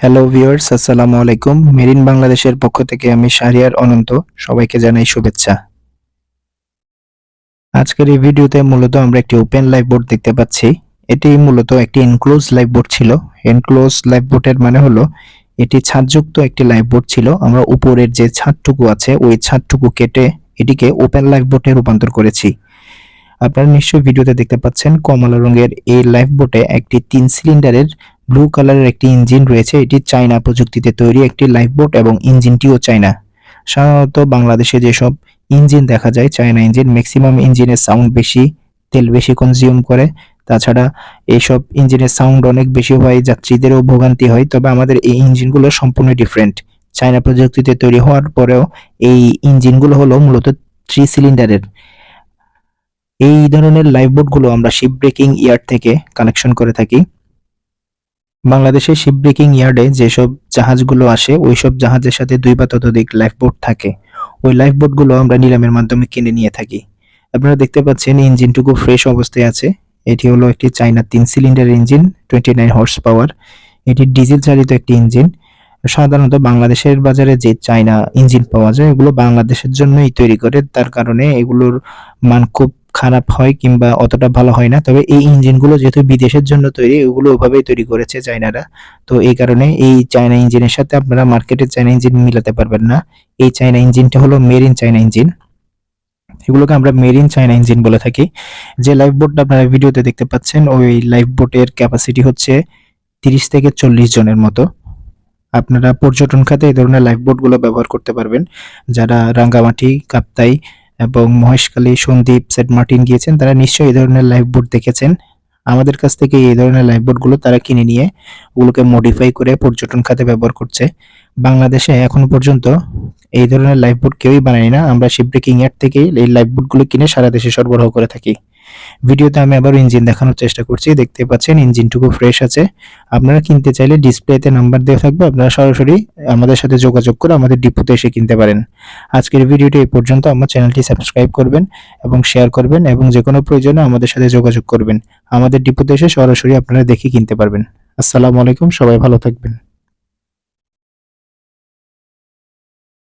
Hello viewers আসসালামু আলাইকুম। Marine বাংলাদেশের পক্ষ থেকে আমি শাহরিয়ার অনন্ত। সবাইকে জানাই শুভেচ্ছা। আজকের এই ভিডিওতে মূলত আমরা একটি ওপেন লাইভ বোর্ড দেখতে পাচ্ছি। এটি মূলত একটি এনক্লোজ লাইভ বোর্ড ছিল। এনক্লোজ লাইভ বোর্ডের মানে হলো, এটি ছাদযুক্ত একটি লাইভ বোর্ড ছিল। আমরা উপরের যে ছাদটুকু আছে, ওই ছাদটুকু কেটে এটিকে ওপেন লাইভ বোর্ডে রূপান্তর করেছি। আপনারা নিশ্চয়ই ভিডিওতে দেখতে পাচ্ছেন, কমলা রঙের এই লাইভ বোটে একটি তিন সিলিন্ডারের ব্লু কালারের একটি ইঞ্জিন রয়েছে। এটি চায়না প্রযুক্তিতে তৈরি একটি লাইভ বোট এবং ইঞ্জিনটিও চায়না। সাধারণত বাংলাদেশে যেসব ইঞ্জিন দেখা যায়, চায়না ইঞ্জিন ম্যাক্সিমাম ইঞ্জিনের সাউন্ড বেশি, তেল বেশি কনজিউম করে। তাছাড়া এইসব ইঞ্জিনের সাউন্ড অনেক বেশি হয় যাত্রীদেরও ভোগান্তি হয়, তবে আমাদের এই ইঞ্জিনগুলো সম্পূর্ণ ডিফারেন্ট চায়না প্রযুক্তিতে তৈরি হওয়ার পরেও এই ইঞ্জিনগুলো হলো মূলত থ্রি সিলিন্ডারের এই ধরনের লাইভ বোটগুলো আমরা শিপ ব্রেকিং ইয়ার্ড থেকে কালেকশন করে থাকি। বাংলাদেশের শিপ ব্রেকিং ইয়ার্ডে যেসব জাহাজগুলো আসে, ওইসব জাহাজের সাথে দুই বা ততোধিক লাইফ বোট থাকে। ওই লাইফ বোটগুলো আমরা নিলামের মাধ্যমে কিনে নিয়ে থাকি। আপনারা দেখতে পাচ্ছেন ইঞ্জিনটুকু ফ্রেশ অবস্থায় আছে। এটি হলো একটি চাইনা তিন cylinder engine twenty nine horse power এটি ডিজেল চালিত একটি ইঞ্জিন সাধারণত বাংলাদেশের বাজারে যে চাইনা ইঞ্জিন পাওয়া যায়, এগুলো বাংলাদেশের জন্যই তৈরি করে। তার কারণে এগুলোর মান খুব খারাপ হয় কিংবা অতটা ভালো হয় না। তবে এই ইঞ্জিনগুলো যেহেতু বিদেশের জন্য তৈরি ওগুলো ওভাবেই তৈরি করেছে চায়নারা। তো এই কারণে এই চায়না ইঞ্জিনের সাথে আপনারা মার্কেটের চায়না ইঞ্জিন মিলাতে পারবেন না। এই চায়না ইঞ্জিনটা হলো মেরিন চায়না ইঞ্জিন এগুলোকে আমরা মেরিন চায়না ইঞ্জিন বলে থাকি। যে লাইফ বোটটা আপনারা ভিডিওতে দেখতে পাচ্ছেন, ওই লাইফ বোটের ক্যাপাসিটি হচ্ছে তিরিশ থেকে চল্লিশ জনের মতো। আপনারা পর্যটন খাতে এই ধরনের লাইফ বোটগুলো ব্যবহার করতে পারবেন। যারা রাঙ্গামাটি, কাপ্তাই এবং মহেশখালী সন্দীপ সেট মার্টিন গিয়েছেন, তারা নিশ্চয়ই এই ধরনের লাইফ বোর্ড দেখেছেন। আমাদের কাছ থেকে এই ধরনের লাইফ বোর্ডগুলো তারা কিনে নিয়ে ওগুলোকে মডিফাই করে পর্যটন খাতে ব্যবহার করছে। বাংলাদেশে এখনও পর্যন্ত এই ধরনের লাইফ বোট কেউই বানাই না। আমরা শিপ ব্রেকিং ইয়ার্ড থেকে এই লাইফ বোটগুলো কিনে সারা দেশে সরবরাহ করে থাকি। ভিডিওতে আমি আবার ইঞ্জিন দেখানোর চেষ্টা করছি। দেখতে পাচ্ছেন ইঞ্জিনটুকু ফ্রেশ আছে। আপনারা কিনতে চাইলে ডিসপ্লেতে নাম্বার দেওয়া থাকবে। আপনারা সরাসরি আমাদের সাথে যোগাযোগ করে আমাদের ডিপোতে এসে কিনতে পারেন। আজকের ভিডিওটি এই পর্যন্ত। আমার চ্যানেলটি সাবস্ক্রাইব করবেন এবং শেয়ার করবেন এবং যে কোনো প্রয়োজনে আমাদের সাথে যোগাযোগ করবেন। আমাদের ডিপোতে এসে সরাসরি আপনারা দেখে কিনতে পারবেন। আসসালামু আলাইকুম। সবাই ভালো থাকবেন।